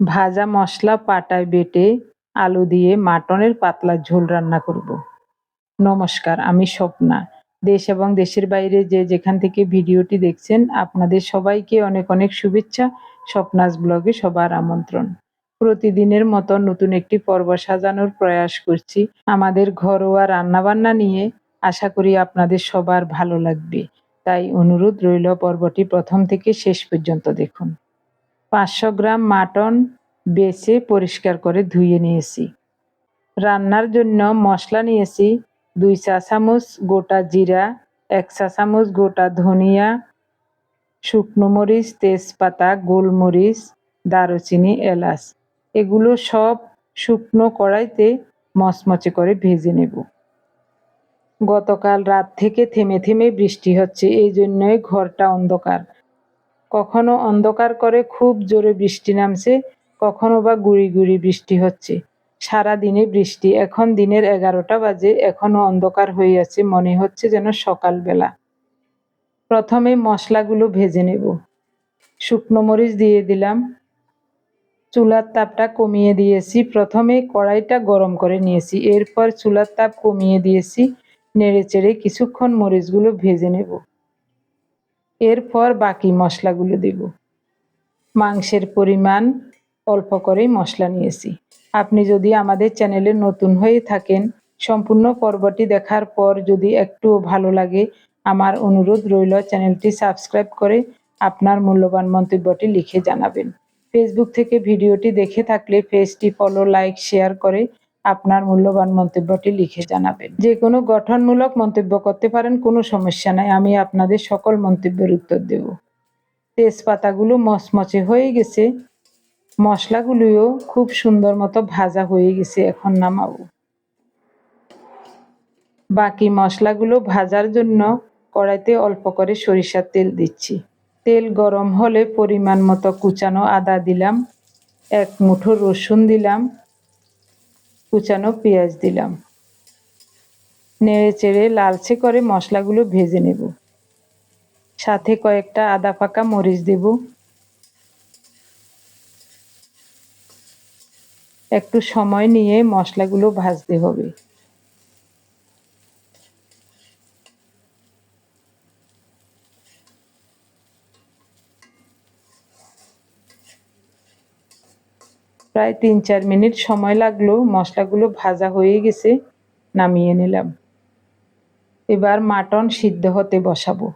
ভাজা মশলা পাটায় বেটে আলু দিয়ে মাটনের পাতলা ঝোল রান্না করব। নমস্কার, আমি স্বপ্না। দেশ এবং দেশের বাইরে যে যেখান থেকে ভিডিওটি দেখছেন, আপনাদের সবাইকে অনেক অনেক শুভেচ্ছা, স্বপ্নাস ব্লগে সবার আমন্ত্রণ। প্রতিদিনের মতো নতুন একটি পর্ব সাজানোর প্রয়াস করছি। আমাদের ঘরোয়া রান্নাবান্না নিয়ে আশা করি আপনাদের সবার ভালো লাগবে। তাই অনুরোধ রইল পর্বটি প্রথম থেকে শেষ পর্যন্ত দেখুন। পাঁচশো গ্রাম মাটন বেছে পরিষ্কার করে ধুয়ে নিয়েছি। রান্নার জন্য মশলা নিয়েছি দুই চা চামচ গোটা জিরা, এক চা চামচ গোটা ধনিয়া, শুকনো মরিচ, তেজপাতা, গোলমরিচ, দারুচিনি, এলাচ। এগুলো সব শুকনো কড়াইতে মচমচে করে ভেজে নেব। গতকাল রাত থেকে থেমে থেমে বৃষ্টি হচ্ছে, এই জন্যই ঘরটা অন্ধকার। কখনো অন্ধকার করে খুব জোরে বৃষ্টি নামছে, কখনো বা গুড়ি গুড়ি বৃষ্টি হচ্ছে। সারা দিনে বৃষ্টি, এখন দিনের এগারোটা বাজে, এখনও অন্ধকার হয়ে আছে, মনে হচ্ছে যেন সকালবেলা। প্রথমে মশলাগুলো ভেজে নেব। শুকনো মরিচ দিয়ে দিলাম। চুলার তাপটা কমিয়ে দিয়েছি। প্রথমে কড়াইটা গরম করে নিয়েছি। এরপর চুলার তাপ কমিয়ে দিয়েছি। নেড়ে চেড়ে কিছুক্ষণ মরিচগুলো ভেজে নেব। এরপর বাকি মশলাগুলো দেব। মাংসের পরিমাণ অল্প করেই মশলা নিয়েছি। আপনি যদি আমাদের চ্যানেলে নতুন হয়ে থাকেন, সম্পূর্ণ পর্বটি দেখার পর যদি একটু ভালো লাগে, আমার অনুরোধ রইল চ্যানেলটি সাবস্ক্রাইব করে আপনার মূল্যবান মন্তব্যটি লিখে জানাবেন। ফেসবুক থেকে ভিডিওটি দেখে থাকলে পেজটি ফলো, লাইক, শেয়ার করে আপনার মূল্যবান মন্তব্যটি লিখে জানাবেন। যে কোনো গঠনমূলক মন্তব্য করতে পারেন, কোনো সমস্যা নাই, আমি আপনাদের সকল মন্তব্যের উত্তর দেব। তেজপাতাগুলো মচমচে হয়ে গেছে, মশলাগুলিও খুব সুন্দর মতো ভাজা হয়ে গেছে, এখন নামাবো। বাকি মশলাগুলো ভাজার জন্য কড়াইতে অল্প করে সরিষার তেল দিচ্ছি। তেল গরম হলে পরিমাণ মতো কুচানো আদা দিলাম, এক মুঠো রসুন দিলাম কুচানো পেঁয়াজ দিলাম। নেড়ে চেড়ে লালচে করে মশলাগুলো ভেজে নেব। সাথে কয়েকটা আদা পাকা মরিচ দেব। একটু সময় নিয়ে মশলাগুলো ভাজতে হবে। প্রায় তিন চার মিনিট সময় লাগল, মশলাগুলো ভাজা হয়ে গেছে, নামিয়ে নিলাম। এবার মাটন সিদ্ধ হতে বসাবো।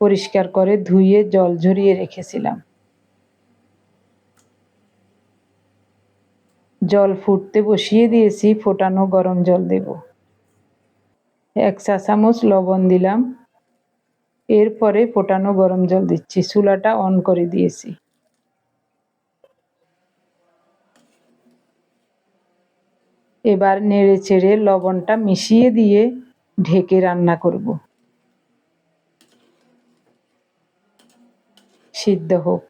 পরিষ্কার করে ধুয়ে জল ঝরিয়ে রেখেছিলাম। জল ফুটতে বসিয়ে দিয়েছি, ফোটানো গরম জল দেব। এক চা চামচ লবণ দিলাম। এরপরে ফোটানো গরম জল দিচ্ছি, চুলাটা অন করে দিয়েছি। এবার নেড়ে চেড়ে লবণটা মিশিয়ে দিয়ে ঢেকে রান্না করব। সিদ্ধ হোক।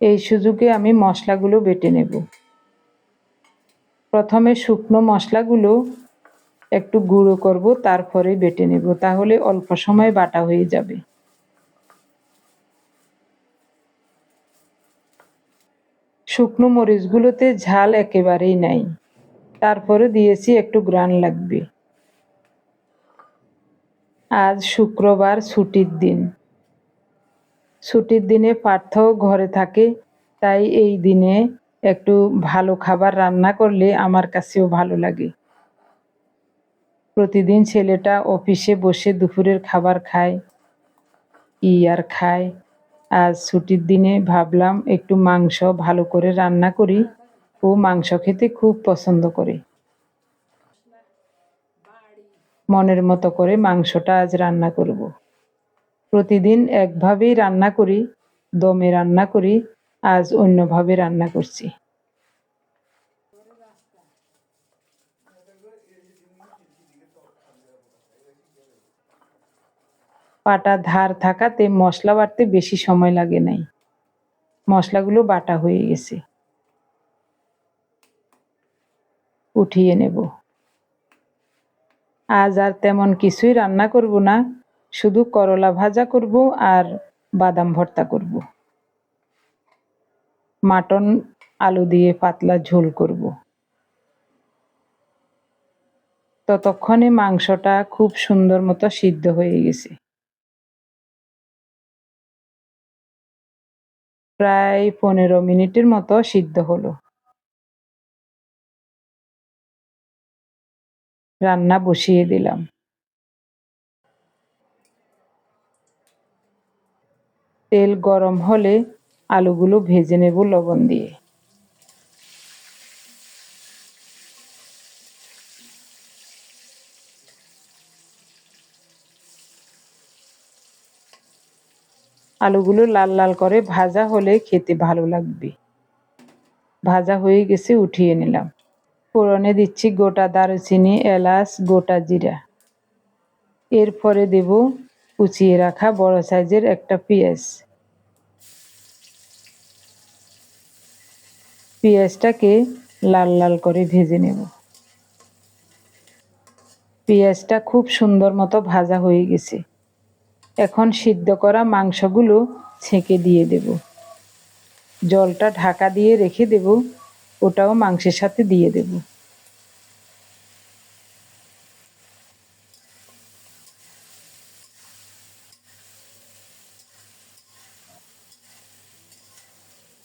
এই সুযোগে আমি মশলাগুলো বেটে নেব। প্রথমে শুকনো মশলাগুলো একটু গুঁড়ো করব, তারপরে বেটে নেব, তাহলে অল্প সময় বাটা হয়ে যাবে। শুকনো মরিচগুলোতে ঝাল একেবারেই নাই। তারপরে দিয়েছি একটু গ্রান লাগবে। আজ শুক্রবার ছুটির দিন। ছুটির দিনে পার্থও ঘরে থাকে, তাই এই দিনে একটু ভালো খাবার রান্না করলে আমার কাছেও ভালো লাগে। প্রতিদিন ছেলেটা অফিসে বসে দুপুরের খাবার খায় কি আর খায়। আজ ছুটির দিনে ভাবলাম একটু মাংস ভালো করে রান্না করি। ও মাংস খেতে খুব পছন্দ করে। মনের মতো করে মাংসটা আজ রান্না করব। প্রতিদিন একভাবেই রান্না করি, দমে রান্না করি, আজ অন্যভাবে রান্না করছি। পাটা ধার থাকাতে মশলা বাটতে বেশি সময় লাগে নাই। মশলাগুলো বাটা হয়ে গেছে। উঠিয়ে নেব। আজ আর তেমন কিছুই রান্না করব না। শুধু করলা ভাজা করব আর বাদাম ভর্তা করব। মাটন আলু দিয়ে পাতলা ঝোল করব। ততক্ষণে মাংসটা খুব সুন্দর মতো সিদ্ধ হয়ে গেছে। প্রায় পনেরো মিনিটের মতো সিদ্ধ হলো। রান্না বসিয়ে দিলাম। তেল গরম হলে আলুগুলো ভেজে নেব লবণ দিয়ে। আলুগুলো লাল লাল করে ভাজা হলে খেতে ভালো লাগবে। ভাজা হয়ে গেছে, উঠিয়ে নিলাম। ফোড়নে দিচ্ছি গোটা দারুচিনি, এলাচ, গোটা জিরা। এরপরে দেব কুচিয়ে রাখা বড় সাইজের একটা পেঁয়াজ। পেঁয়াজটাকে লাল লাল করে ভেজে নেব। পেঁয়াজটা খুব সুন্দর মতো ভাজা হয়ে গেছে। এখন সিদ্ধ করা মাংসগুলো ছেঁকে দিয়ে দেব। জলটা ঢাকা দিয়ে রেখে দেব, ওটাও মাংসের সাথে দিয়ে দেব।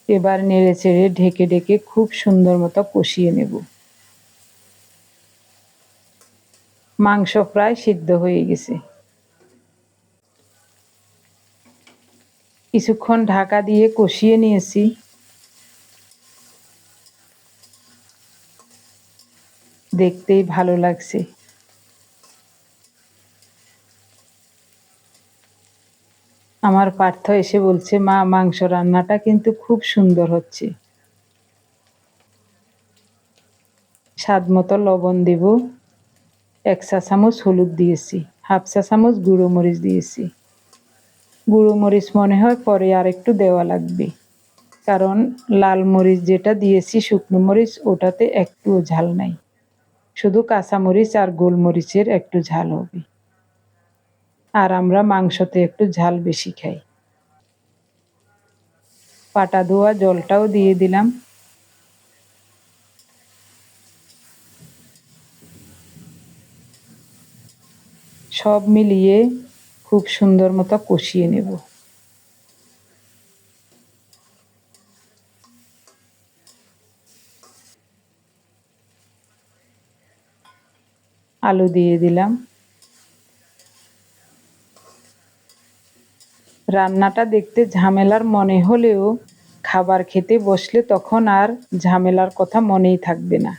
এবার নেড়ে চেড়ে ঢেকে ঢেকে খুব সুন্দর মতো কষিয়ে নেব। মাংস প্রায় সিদ্ধ হয়ে গেছে। কিছুক্ষণ ঢাকা দিয়ে কষিয়ে নিয়েছি। দেখতেই ভালো লাগছে। আমার পার্থ এসে বলছে, মা, মাংস রান্নাটা কিন্তু খুব সুন্দর হচ্ছে। স্বাদ মতো লবণ দেব, এক চা চামচ হলুদ দিয়েছি, হাফ চা চামচ গুঁড়ো মরিচ দিয়েছি। গুঁড়ো মরিচ মনে হয় পরে আর একটু দেওয়া লাগবে। কারণ লাল মরিচ যেটা দিয়েছি, শুকনো মরিচ, ওটাতে একটুও ঝাল নাই। শুধু কাঁচামরিচ আর গোলমরিচের একটু ঝাল হবে। আর আমরা মাংসতে একটু ঝাল বেশি খাই। পাটা ধোয়া, জলটাও দিয়ে দিলাম। সব মিলিয়ে খুব সুন্দর মতো কষিয়ে নেব। আলু দিয়ে দিলাম। রান্নাটা দেখতে ঝামেলার মনে হলেও খাবার খেতে বসলে তখন আর ঝামেলার কথা মনেই থাকবে না।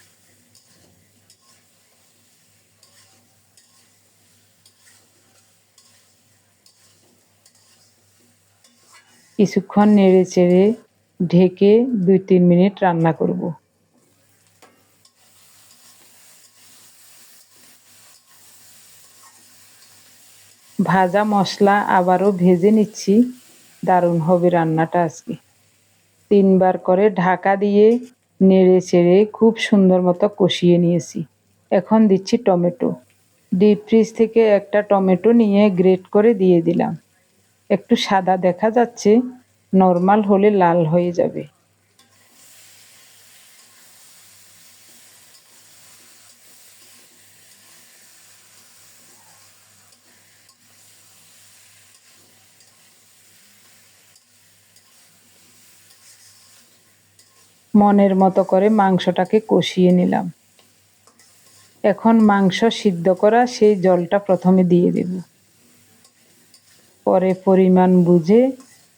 কিছুক্ষণ নেড়ে চেড়ে ঢেকে দুই তিন মিনিট রান্না করব। ভাজা মশলা আবারও ভেজে নিচ্ছি। দারুণ হবে রান্নাটা আজকে। তিনবার করে ঢাকা দিয়ে নেড়ে চেড়ে খুব সুন্দর মতো কষিয়ে নিয়েছি। এখন দিচ্ছি টমেটো। ডিপ ফ্রিজ থেকে একটা টমেটো নিয়ে গ্রেট করে দিয়ে দিলাম। একটু সাদা দেখা যাচ্ছে, নর্মাল হলে লাল হয়ে যাবে। মনের মতো করে মাংসটাকে কষিয়ে নিলাম। এখন মাংস সিদ্ধ করা সেই জলটা প্রথমে দিয়ে দেব। পরে পরিমাণ বুঝে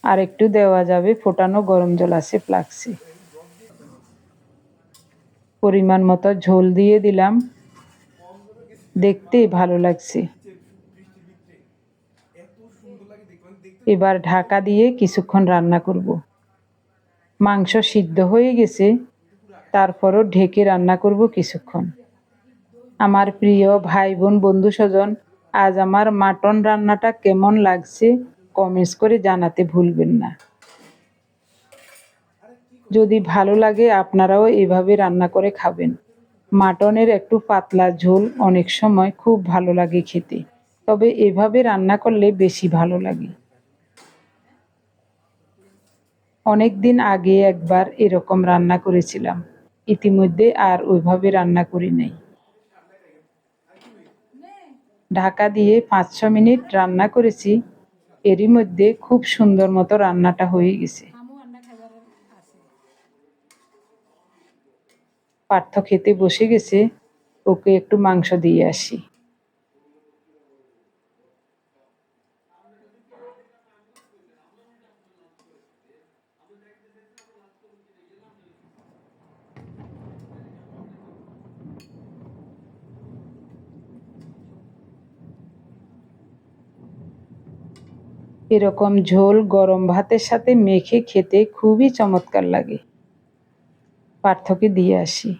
আর একটু দেওয়া যাবে, ফোটানো গরম জল আছে ফ্লাক্সে। পরিমাণ মতো ঝোল দিয়ে দিলাম। দেখতে ভালো লাগছে। এবার ঢাকা দিয়ে কিছুক্ষণ রান্না করব। মাংস সিদ্ধ হয়ে গেছে, তারপরও ঢেকে রান্না করব কিছুক্ষণ। আমার প্রিয় ভাই বোন বন্ধু স্বজন আজ আমার মাটন রান্নাটা কেমন লাগছে কমেন্টস করে জানাতে ভুলবেন না। যদি ভালো লাগে আপনারাও এভাবে রান্না করে খাবেন। মাটনের একটু পাতলা ঝোল অনেক সময় খুব ভালো লাগে খেতে, তবে এভাবে রান্না করলে বেশি ভালো লাগে। অনেক দিন আগে একবার এরকম রান্না করেছিলাম, ইতিমধ্যে আর ওইভাবে রান্না করি নাই। ঢাকা দিয়ে পাঁচ ছ মিনিট রান্না করেছি, এরই মধ্যে খুব সুন্দর মতো রান্নাটা হয়ে গেছে। পার্থ খেতে বসে গেছে, ওকে একটু মাংস দিয়ে আসি। এরকম ঝোল গরম ভাতের সাথে মেখে খেতে খুবই চমৎকার লাগে। পার্থকে দিয়ে আসি।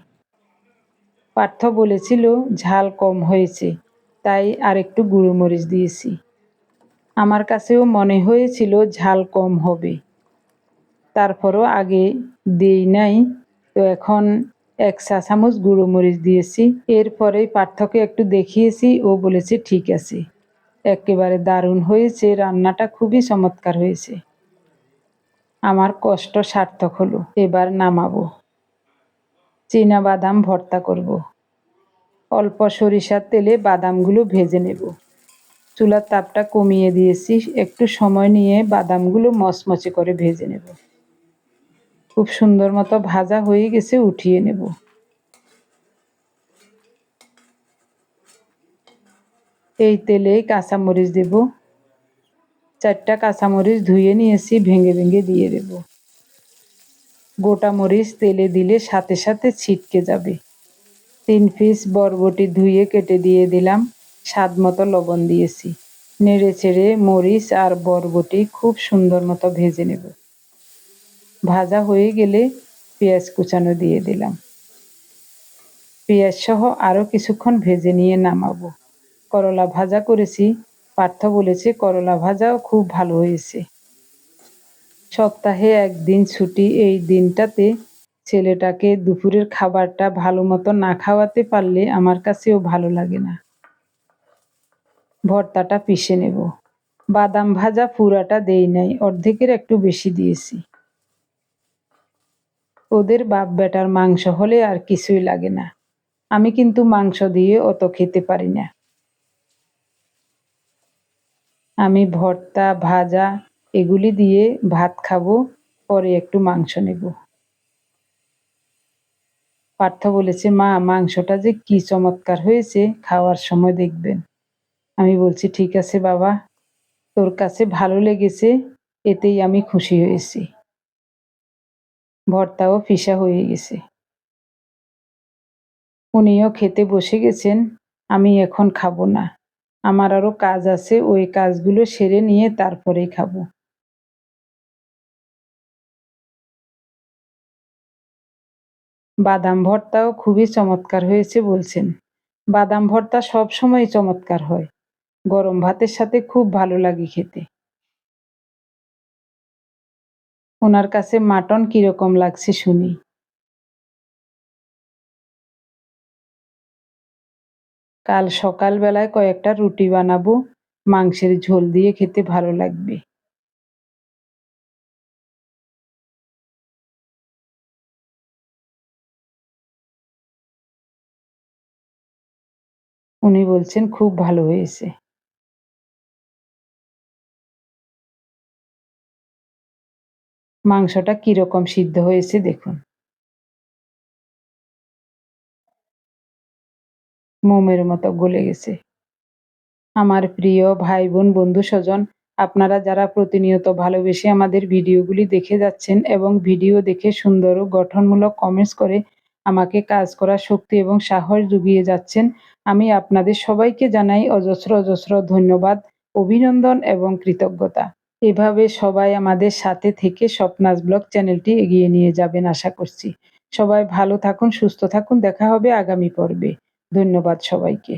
পার্থ বলেছিল, ঝাল কম হয়েছে, তাই আর একটু গুঁড়ো মরিচ দিয়েছি। আমার কাছেও মনে হয়েছিল ঝাল কম হবে। তারপরও আগে দেই নাই, তো এখন এক চা চামচ গুঁড়ো মরিচ দিয়েছি। এরপরে পার্থকে একটু দেখিয়েছি, ও বলেছে, ঠিক আছে। একেবারে দারুণ হয়েছে, রান্নাটা খুবই চমৎকার হয়েছে। আমার কষ্ট সার্থক হলো, এবার নামাবো। চীনা বাদাম ভর্তা করব। অল্প সরিষার তেলে বাদামগুলো ভেজে নেব। চুলার তাপটা কমিয়ে দিয়েছি, একটু সময় নিয়ে বাদামগুলো মচমচে করে ভেজে নেব। খুব সুন্দর মতো ভাজা হয়ে গেছে, উঠিয়ে নেব। এই তেলেই কাঁচামরিচ দেব। চারটা কাঁচামরিচ ধুয়ে নিয়েছি ভেঙে ভেঙে দিয়ে দেব। গোটা মরিচ তেলে দিলে সাথে সাথে ছিটকে যাবে। তিন পিস বরবটি ধুয়ে কেটে দিয়ে দিলাম, স্বাদ মতো লবণ দিয়েছি। নেড়ে চেড়ে মরিচ আর বরবটি খুব সুন্দর মতো ভেজে নেব। ভাজা হয়ে গেলে পেঁয়াজ কুচানো দিয়ে দিলাম। পেঁয়াজ সহ আরও কিছুক্ষণ ভেজে নিয়ে নামাবো। করলা ভাজা করেছি। পার্থ বলেছে, করলা ভাজাও খুব ভালো হয়েছে। সপ্তাহে একদিন ছুটি, এই দিনটাতে ছেলেটাকে দুপুরের খাবারটা ভালো মতো না খাওয়াতে পারলে আমার কাছেও ভালো লাগে না। ভর্তাটা পিষে নেব। বাদাম ভাজা পুরাটা দেই নাই, অর্ধেকের একটু বেশি দিয়েছি। ওদের বাপ বেটার মাংস হলে আর কিছুই লাগে না। আমি কিন্তু মাংস দিয়ে অত খেতে পারি না। আমি ভর্তা, ভাজা এগুলি দিয়ে ভাত খাব, পরে একটু মাংস নেব। পার্থ বলেছে, মা, মাংসটা যে কি চমৎকার হয়েছে, খাওয়ার সময় দেখবেন। আমি বলছি, ঠিক আছে বাবা, তোর কাছে ভালো লেগেছে, এতেই আমি খুশি হয়েছি। ভর্তাও ফিসা হয়ে গেছে। উনিও খেতে বসে গেছেন, আমি এখন খাব না। আমার আরও কাজ আছে, ওই কাজগুলো সেরে নিয়ে তারপরেই খাব। বাদাম ভর্তাও খুবই চমৎকার হয়েছে বলছেন। বাদাম ভর্তা সব সময় চমৎকার হয়। গরম ভাতের সাথে খুব ভালো লাগে খেতে। ওনার কাছে মাটন কীরকম লাগছে শুনি। কাল সকালবেলায় কয়েকটা রুটি বানাবো, মাংসের ঝোল দিয়ে খেতে ভালো লাগবে। উনি বলছেন, খুব ভালো হয়েছে। মাংসটা কীরকম সিদ্ধ হয়েছে দেখুন। মোমের মতো গলে গেছে। আমার প্রিয় ভাই বোন বন্ধু স্বজন আপনারা যারা প্রতিনিয়ত ভালোবেসে আমাদের ভিডিওগুলি দেখে যাচ্ছেন এবং ভিডিও দেখে সুন্দর ও গঠনমূলক কমেন্টস করে আমাকে কাজ করার শক্তি এবং সাহস জুগিয়ে যাচ্ছেন, আমি আপনাদের সবাইকে জানাই অজস্র অজস্র ধন্যবাদ, অভিনন্দন এবং কৃতজ্ঞতা। এভাবে সবাই আমাদের সাথে থেকে স্বপ্নাস ব্লগ চ্যানেলটি এগিয়ে নিয়ে যাবেন আশা করছি। সবাই ভালো থাকুন, সুস্থ থাকুন, দেখা হবে আগামী পর্বে। ধন্যবাদ সবাইকে।